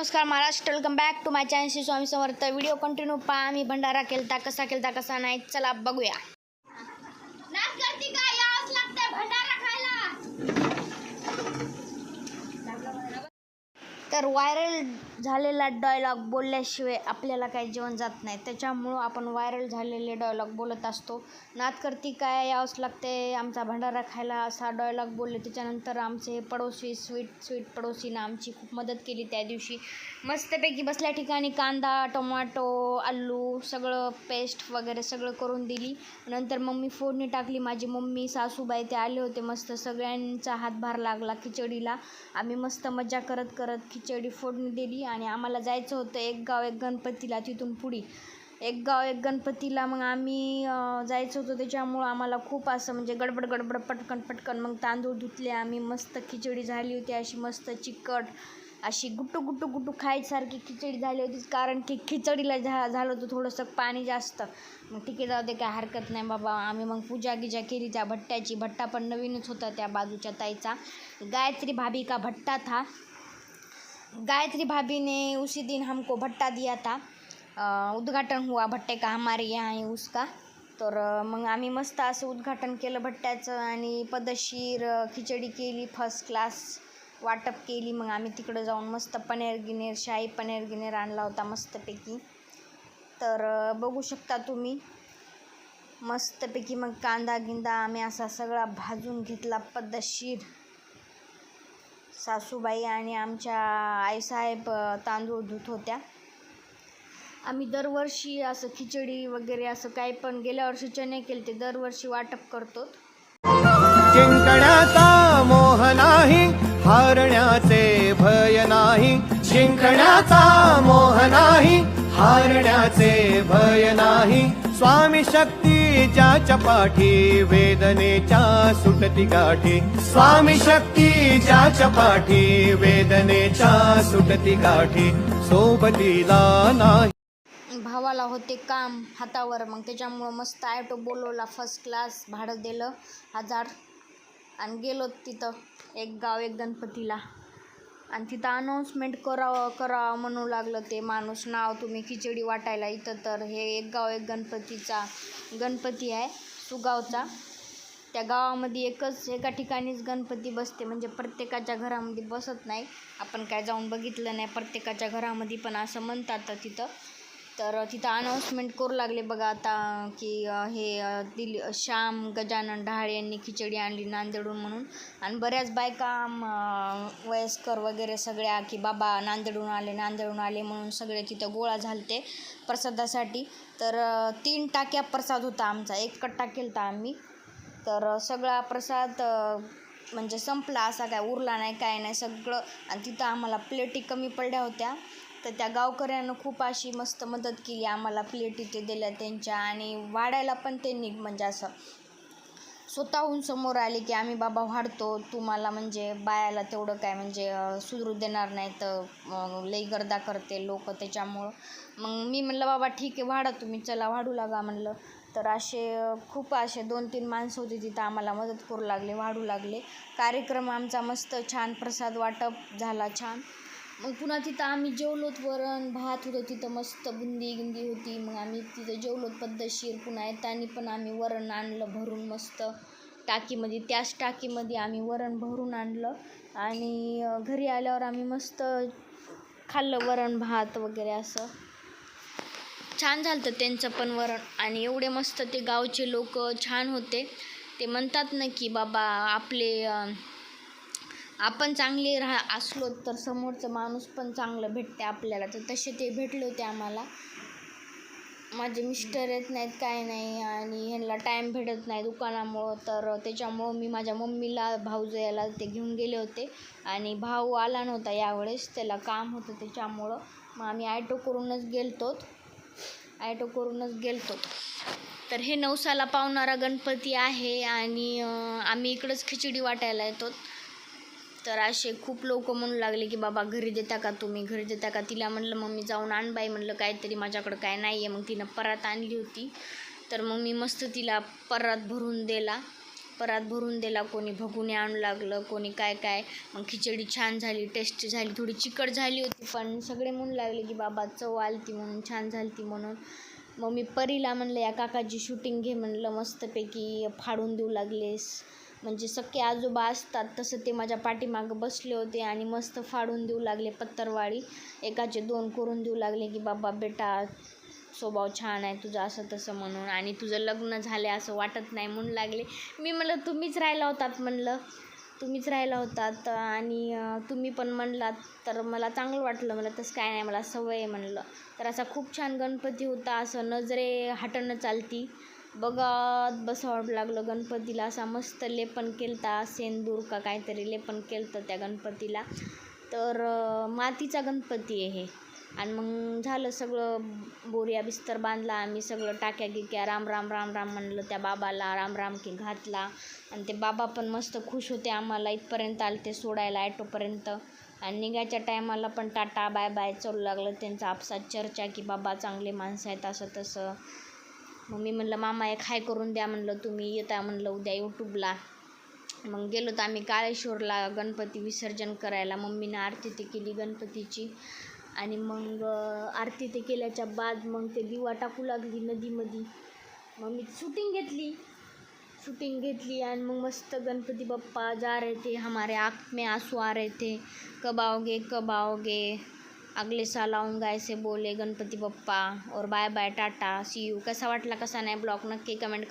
नमस्कार Maharashtra. Welcome back to my channel Shri Swami Samarth. Video continue पहा. मी भंडारा केलता कसा केलता कसा नाही चला बघूया नाच करती का यावंच लागतंय भंडारा खायला तर व्हायरल झालेला डायलॉग बोलल्याशिवाय आपल्याला काही जेवण जात नाही. त्याच्यामुळं आपण व्हायरल झालेले डायलॉग बोलत असतो. नात करती काय यावंच लागते आमचा भंडारा खायला असा डायलॉग बोलले. त्याच्यानंतर आमचे पडोशी पडोसी स्वीट स्वीट पडोसीनं आमची खूप मदत केली त्या दिवशी. मस्तपैकी बसल्या ठिकाणी कांदा टोमॅटो आलू सगळं पेस्ट वगैरे सगळं करून दिली. नंतर मम्मी फोडणी टाकली. माझी मम्मी सासूबाई ते आले होते मस्त. सगळ्यांचा हातभार लागला खिचडीला. आम्ही मस्त मजा करत करत खिचडी फोडणी दिली आणि आम्हाला जायचं होतं एक गाव एक गणपतीला तिथून पुढे. एक गाव एक गणपतीला मग आम्ही जायचं होतं त्याच्यामुळं आम्हाला खूप असं म्हणजे गडबड गडबड पटकन पटकन मग तांदूळ धुतले आम्ही. मस्त खिचडी झाली होती अशी मस्त चिकट अशी गुट्टू गुट्टू गुट्टू खायसारखी खिचडी झाली होती. कारण की खिचडीला झा झालं होतं थोडंसं पाणी जास्त. मग ठीक आहे जाऊ दे काय हरकत नाही बाबा. आम्ही मग पूजा गिजा केली त्या भट्ट्याची. भट्टा पण नवीनच होता त्या बाजूच्या ताईचा. गायत्री भाभी का भट्टा था? गायत्री भाभी ने उसी दिन हमको भट्टा दिया था। उद्घाटन हुआ भट्टे का हमारे यहाँ है उसका। तर मग आम्ही मस्त असं उद्घाटन केलं भट्ट्याचं आणि पदशीर खिचडी केली फर्स्ट क्लास वाटप केली. मग आम्ही तिकडं जाऊन मस्त पनीर गिनेर शाही पनीर गिनेर आणला होता मस्तपैकी. तर बघू शकता तुम्ही मस्तपैकी मग कांदा गिंदा आम्ही असा सगळा भाजून घेतला पद्धतशीर सासूबाई आणि आमच्या आईसाहेब तांदूळ धुत होत्या. आम्ही दरवर्षी असं खिचडी वगैरे असं काही पण गेल्या वर्षी चणे केले ते दरवर्षी वाटप करतो. जिंकण्याचा मोह नाही हारण्याचे भय नाही. जिंकण्याचा मोह नाही हारण्याचे भय नाही. स्वामी शक्तीच्या चपाठी वेदनेच्या सुटती गाठी. स्वामी शक्तीच्या चपाठी वेदनेच्या सुटती गाठी. सोबतीला नाही. भावाला होते काम हातावर मग त्याच्यामुळं मस्त ॲटो बोलवला फर्स्ट क्लास भाडं दिलं हजार. आणि गेलो तिथं एक गाव एक गणपतीला. आणि तिथं अनाऊन्समेंट करावं करावं म्हणू लागलं ते माणूस. नाव तुम्ही खिचडी वाटायला इथं तर. हे एक गाव एक गणपतीचा गणपती आहे सुगावचा. त्या गावामध्ये एकच एका ठिकाणीच गणपती बसते. म्हणजे प्रत्येकाच्या घरामध्ये बसत नाही. आपण काय जाऊन बघितलं नाही. प्रत्येकाच्या घरामध्ये पण असं म्हणतात तिथं. तर तिथं अनाऊन्समेंट करू लागले बघा आता की हे दिली श्याम गजानन ढाळे यांनी खिचडी आणली नांदेडून म्हणून. आणि बऱ्याच बायका वयस्कर वगैरे सगळ्या की बाबा नांदेडून आले नांदेडून आले म्हणून सगळे तिथं गोळा झालते प्रसादासाठी. तर तीन टाक्या प्रसाद होता आमचा. एक कट्टा होता आम्ही. तर सगळा प्रसाद म्हणजे संपला असा काय उरला नाही काय नाही सगळं. आणि तिथं आम्हाला प्लेटी कमी पडल्या होत्या. तर त्या गावकऱ्यानं खूप अशी मस्त मदत केली आम्हाला प्लेट इथे दिल्या त्यांच्या आणि वाढायला पण त्यांनी म्हणजे असं स्वतःहून समोर आले की आम्ही बाबा वाढतो तुम्हाला म्हणजे बायाला तेवढं काय म्हणजे सुधरू देणार नाही तर लई गर्दा करते लोक त्याच्यामुळं. मग मी म्हणलं बाबा ठीक आहे वाढा तुम्ही चला वाढू लागा म्हणलं. तर असे खूप असे दोन तीन माणसं होती तिथं आम्हाला मदत करू लागले वाढू लागले. कार्यक्रम आमचा मस्त छान प्रसाद वाटप झाला छान. मग पुन्हा तिथं आम्ही जेवलोत वरण भात होतं तिथं मस्त बुंदी गिंदी होती. मग आम्ही तिथं जेवलोत पद्धतशीर. पुन्हा येताना पण आम्ही वरण आणलं भरून मस्त टाकीमध्ये. त्याच टाकीमध्ये आम्ही वरण भरून आणलं आणि घरी आल्यावर आम्ही मस्त खाल्लं वरण भात वगैरे असं. छान झालं तर त्यांचं पण वरण आणि एवढे मस्त ते गावचे लोक छान होते. ते म्हणतात ना की बाबा आपले आपण चांगले राहा असलो तर समोरचं माणूस पण चांगलं भेटते आपल्याला. तर तसे ते भेटले होते आम्हाला. माझे मिस्टर येत नाहीत काय नाही. आणि ह्यांना टाईम भेटत नाही दुकानामुळं. तर त्याच्यामुळं मी माझ्या मम्मीला भाऊज याला ते घेऊन गेले होते. आणि भाऊ आला नव्हता यावेळेस. त्याला काम होतं त्याच्यामुळं. मग आम्ही ॲटो करूनच गेलतो. ॲटो करूनच गेलतो. तर हे नवसाला पावणारा गणपती आहे. आणि आम्ही इकडंच खिचडी वाटायला येतो. तर असे खूप लोक म्हणू लागले की बाबा घरी देता का तुम्ही? घरी देता का? तिला म्हणलं मग मी जाऊन आण बाई. म्हणलं काहीतरी माझ्याकडं काय नाही आहे मग तिनं परात आणली होती. तर मग मी मस्त तिला परात भरून दिला. परात भरून दिला. कोणी भगुने आणू लागलं कोणी काय काय. मग खिचडी छान झाली टेस्टी झाली थोडी चिकट झाली होती. पण सगळे म्हणू लागले की बाबा चव आलती म्हणून छान झालती म्हणून. मग मी परीला म्हणलं या काकाची शूटिंग घे. म्हणलं मस्तपैकी फाडून देऊ लागलेस. म्हणजे सख्खे आजोबा असतात तसं ते माझ्या पाठीमागं बसले होते आणि मस्त फाडून देऊ लागले पत्तरवाळी. एकाचे दोन करून देऊ लागले की बाबा बेटा स्वभाव छान आहे तुझं असं तसं म्हणून. आणि तुझं लग्न झालं असं वाटत नाही म्हणून लागले. मी म्हणलं तुम्हीच राहिला होतात म्हणलं. तुम्हीच राहिला होतात आणि तुम्ही पण म्हणलात तर मला चांगलं वाटलं. मला तसं काय नाही मला सवय आहे म्हणलं. तर असा खूप छान गणपती होता असं नजरे हटणं चालती. बघत बसावं लागलं गणपतीला. असा मस्त लेपन केलता सेंदूर का काहीतरी लेपन केलं त्या गणपतीला. तर मातीचा गणपती आहे आणि मग झालं सगळं बोरिया बिस्तर बांधला आम्ही सगळं टाक्या गिक्या राम राम राम राम म्हणलं त्या बाबाला राम राम की घातला. आणि ते बाबा पण मस्त खुश होते आम्हाला इथपर्यंत आले ते सोडायला ॲटोपर्यंत आणि निघायच्या टायमाला पण टाटा बाय बाय चालू लागलं. त्यांचा आपसात चर्चा की बाबा चांगले माणसं आहेत असं तसं. मग मी म्हणलं मामा एक हाय करून द्या म्हणलं तुम्ही येता म्हणलं उद्या यूट्यूबला मग गेलो तर आम्ही काळेश्वरला गणपती विसर्जन करायला. मम्मीनं आरती ते केली गणपतीची. आणि मग आरती ते केल्याच्या बाद मग ते दिवा टाकू लागली नदीमध्ये मग मी शूटिंग घेतली. शूटिंग घेतली आणि मग मस्त गणपती बाप्पा जा रहे थे हमारे आँख में आंसू आ रहे थे कब आओगे कब आओगे अगले साल आऊंगा ऐसे बोले गणपती बाप्पा. और bye bye tata. See you कसा वाटला कसा नाही ब्लॉग नक्की कमेंट करू